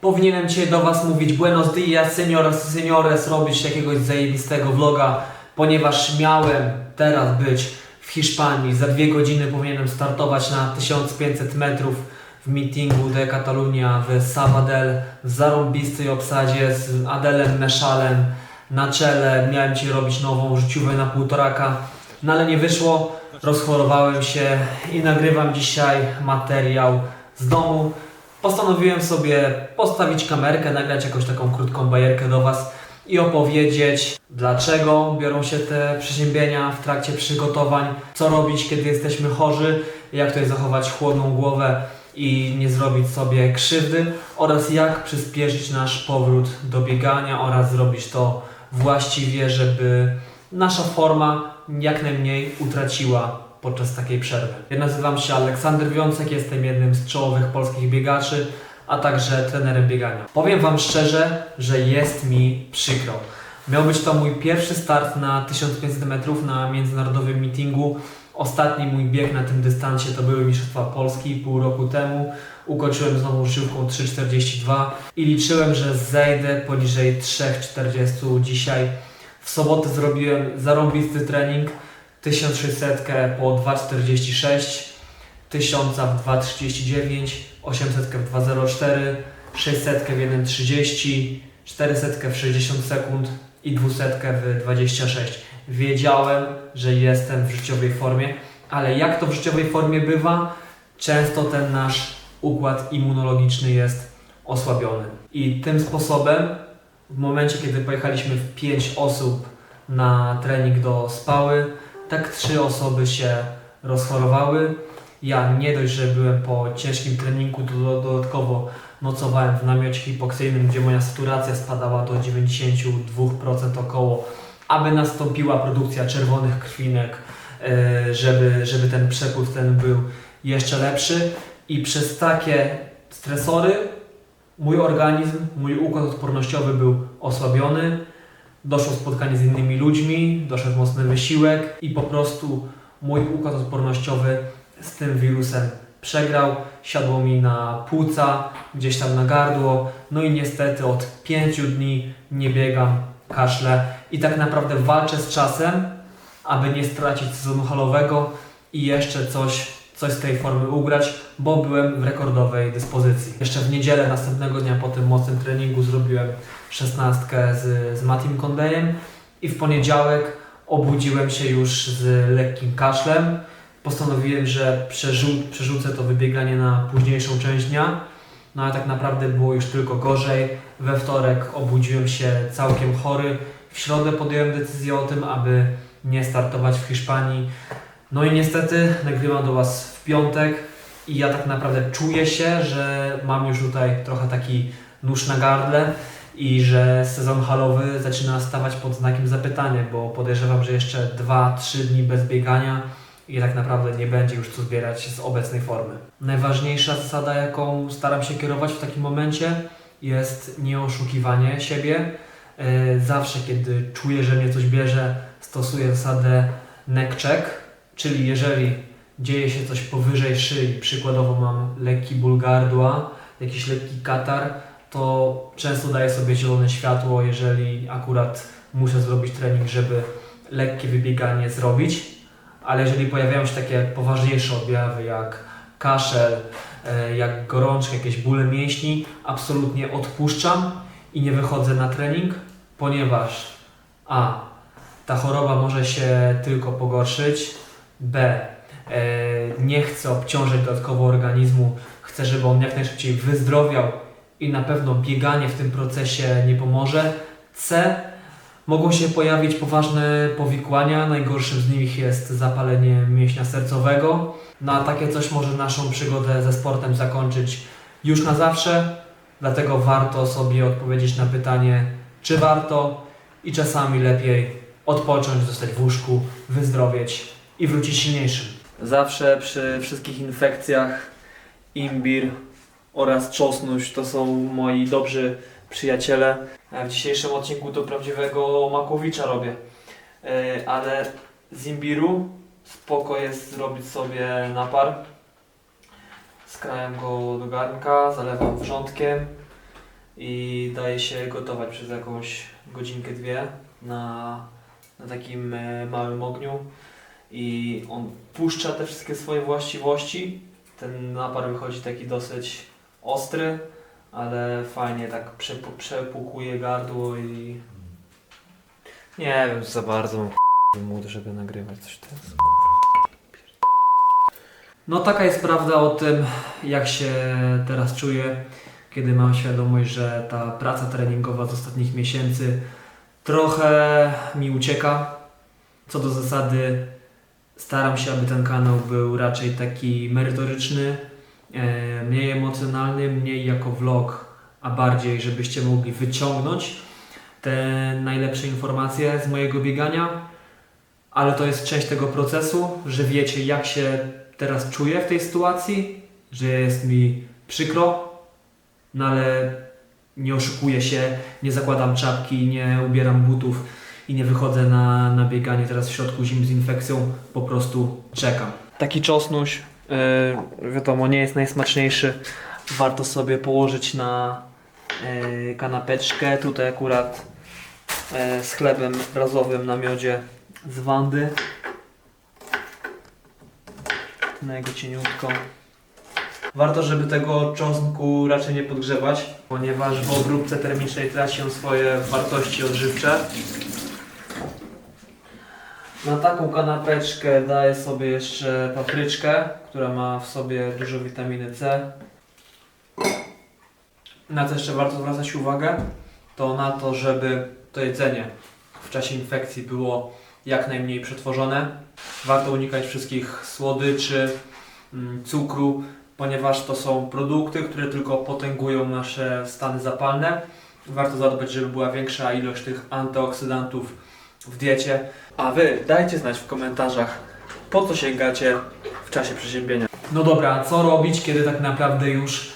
Powinienem dzisiaj do Was mówić Buenos dias, señores, señores, robić jakiegoś zajebistego vloga, ponieważ miałem teraz być w Hiszpanii. Za dwie godziny powinienem startować na 1500 metrów w meetingu de Catalunya w Sabadell w zarąbistej obsadzie z Adelem Meszalem na czele. Miałem Ci robić nową życiówę na półtoraka, no ale nie wyszło. Rozchorowałem się i nagrywam dzisiaj materiał z domu. Postanowiłem sobie postawić kamerkę, nagrać jakąś taką krótką bajerkę do Was i opowiedzieć, dlaczego biorą się te przeziębienia w trakcie przygotowań, co robić, kiedy jesteśmy chorzy, jak tutaj zachować chłodną głowę i nie zrobić sobie krzywdy oraz jak przyspieszyć nasz powrót do biegania oraz zrobić to właściwie, żeby nasza forma jak najmniej utraciła podczas takiej przerwy. Ja nazywam się Aleksander Wiącek, jestem jednym z czołowych polskich biegaczy, a także trenerem biegania. Powiem Wam szczerze, że jest mi przykro. Miał być to mój pierwszy start na 1500 metrów na międzynarodowym meetingu. Ostatni mój bieg na tym dystansie to były Mistrzostwa Polski pół roku temu. Ukończyłem znowu żyłką 3,42 i liczyłem, że zejdę poniżej 3,40 dzisiaj. W sobotę zrobiłem zarąbisty trening, 1600 po 2,46, 1000 w 2,39, 800 w 2,04, 600 w 1,30, 400 w 60 sekund i 200 w 26. Wiedziałem, że jestem w życiowej formie, ale jak to w życiowej formie bywa, często ten nasz układ immunologiczny jest osłabiony. I tym sposobem, w momencie kiedy pojechaliśmy w 5 osób na trening do spały, tak trzy osoby się rozchorowały. Ja nie dość, że byłem po ciężkim treningu, to do- dodatkowo nocowałem w namiocie hipoksyjnym, gdzie moja saturacja spadała do 92% około, aby nastąpiła produkcja czerwonych krwinek, e, żeby, żeby ten przepływ ten był jeszcze lepszy i przez takie stresory mój organizm, mój układ odpornościowy był osłabiony, doszło spotkanie z innymi ludźmi, doszedł mocny wysiłek i po prostu mój układ odpornościowy z tym wirusem przegrał, siadło mi na płuca, gdzieś tam na gardło, no i niestety od pięciu dni nie biegam, kaszlę i tak naprawdę walczę z czasem, aby nie stracić sezonu halowego i jeszcze coś, coś z tej formy ugrać, bo byłem w rekordowej dyspozycji. Jeszcze w niedzielę następnego dnia po tym mocnym treningu zrobiłem szesnastkę z, z Matim Kondejem i w poniedziałek obudziłem się już z lekkim kaszlem. Postanowiłem, że przerzu- przerzucę to wybieganie na późniejszą część dnia, no ale tak naprawdę było już tylko gorzej. We wtorek obudziłem się całkiem chory. W środę podjąłem decyzję o tym, aby nie startować w Hiszpanii. No i niestety nagrywam do Was w piątek i ja tak naprawdę czuję się, że mam już tutaj trochę taki nóż na gardle i że sezon halowy zaczyna stawać pod znakiem zapytania, bo podejrzewam, że jeszcze 2-3 dni bez biegania i tak naprawdę nie będzie już co zbierać z obecnej formy. Najważniejsza zasada, jaką staram się kierować w takim momencie, jest nieoszukiwanie siebie. Yy, Zawsze, kiedy czuję, że mnie coś bierze, stosuję zasadę neck check, czyli jeżeli dzieje się coś powyżej szyi, przykładowo mam lekki ból gardła, jakiś lekki katar, to często daję sobie zielone światło, jeżeli akurat muszę zrobić trening, żeby lekkie wybieganie zrobić, ale jeżeli pojawiają się takie poważniejsze objawy jak kaszel, e, jak gorączka, jakieś bóle mięśni, absolutnie odpuszczam i nie wychodzę na trening, ponieważ a. ta choroba może się tylko pogorszyć, b. e, nie chcę obciążać dodatkowo organizmu, chcę, żeby on jak najszybciej wyzdrowiał i na pewno bieganie w tym procesie nie pomoże. C. Mogą się pojawić poważne powikłania. Najgorszym z nich jest zapalenie mięśnia sercowego. No a takie coś może naszą przygodę ze sportem zakończyć już na zawsze. Dlatego warto sobie odpowiedzieć na pytanie, czy warto i czasami lepiej odpocząć, zostać w łóżku, wyzdrowieć i wrócić silniejszym. Zawsze przy wszystkich infekcjach imbir oraz czosnuś to są moi dobrzy przyjaciele. A W dzisiejszym odcinku to prawdziwego makowicza robię. E, Ale z imbiru spoko jest zrobić sobie napar. Skrajam go do garnka, zalewam wrzątkiem i daje się gotować przez jakąś godzinkę, dwie na, na takim e, małym ogniu i on puszcza te wszystkie swoje właściwości. Ten napar wychodzi taki dosyć ostry, ale fajnie tak przepu- przepłukuje gardło i nie wiem za bardzo mam mód, żeby nagrywać coś teraz. No taka jest prawda o tym, jak się teraz czuję, kiedy mam świadomość, że ta praca treningowa z ostatnich miesięcy trochę mi ucieka. Co do zasady staram się, aby ten kanał był raczej taki merytoryczny, e, mniej emocjonalny, mniej jako vlog, a bardziej, żebyście mogli wyciągnąć te najlepsze informacje z mojego biegania. Ale to jest część tego procesu, że wiecie, jak się teraz czuję w tej sytuacji, że jest mi przykro, no ale nie oszukuję się, nie zakładam czapki, nie ubieram butów i nie wychodzę na, na bieganie teraz w środku zim z infekcją, po prostu czekam. Taki czosnuś, yy, wiadomo, nie jest najsmaczniejszy. Warto sobie położyć na yy, kanapeczkę. Tutaj akurat yy, z chlebem razowym na miodzie z Wandy. Na jego cieniutko. Warto, żeby tego czosnku raczej nie podgrzewać, ponieważ w obróbce termicznej traci on swoje wartości odżywcze. Na taką kanapeczkę daję sobie jeszcze papryczkę, która ma w sobie dużo witaminy C. Na co jeszcze warto zwracać uwagę, to na to, żeby to jedzenie w czasie infekcji było jak najmniej przetworzone. Warto unikać wszystkich słodyczy, mm, cukru, ponieważ to są produkty, które tylko potęgują nasze stany zapalne. Warto zadbać, żeby była większa ilość tych antyoksydantów w diecie. A Wy dajcie znać w komentarzach, po co sięgacie w czasie przeziębienia. No dobra, co robić, kiedy tak naprawdę już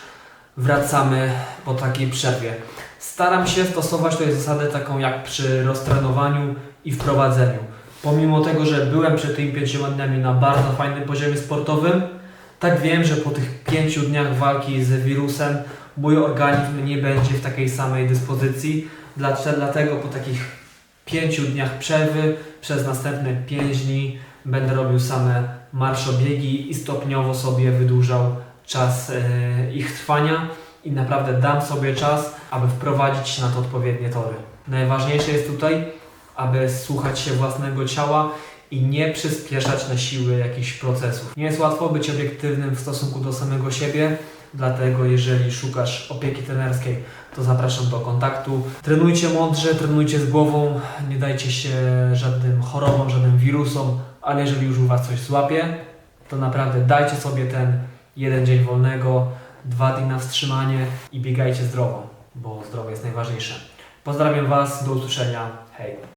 wracamy po takiej przerwie? Staram się stosować tutaj zasadę taką jak przy roztrenowaniu i wprowadzeniu. Pomimo tego, że byłem przed tymi pięcioma dniami na bardzo fajnym poziomie sportowym, tak wiem, że po tych pięciu dniach walki z wirusem mój organizm nie będzie w takiej samej dyspozycji. Dlaczego? Dlatego po takich pięciu dniach przerwy przez następne pięć dni będę robił same marszobiegi i stopniowo sobie wydłużał czas e, ich trwania i naprawdę dam sobie czas, aby wprowadzić się na to odpowiednie tory. Najważniejsze jest tutaj, aby słuchać się własnego ciała i nie przyspieszać na siłę jakichś procesów. Nie jest łatwo być obiektywnym w stosunku do samego siebie, dlatego jeżeli szukasz opieki trenerskiej, to zapraszam do kontaktu. Trenujcie mądrze, trenujcie z głową, nie dajcie się żadnym chorobom, żadnym wirusom, ale jeżeli już u Was coś złapie, to naprawdę dajcie sobie ten jeden dzień wolnego, dwa dni na wstrzymanie i biegajcie zdrowo, bo zdrowie jest najważniejsze. Pozdrawiam Was, do usłyszenia, hej!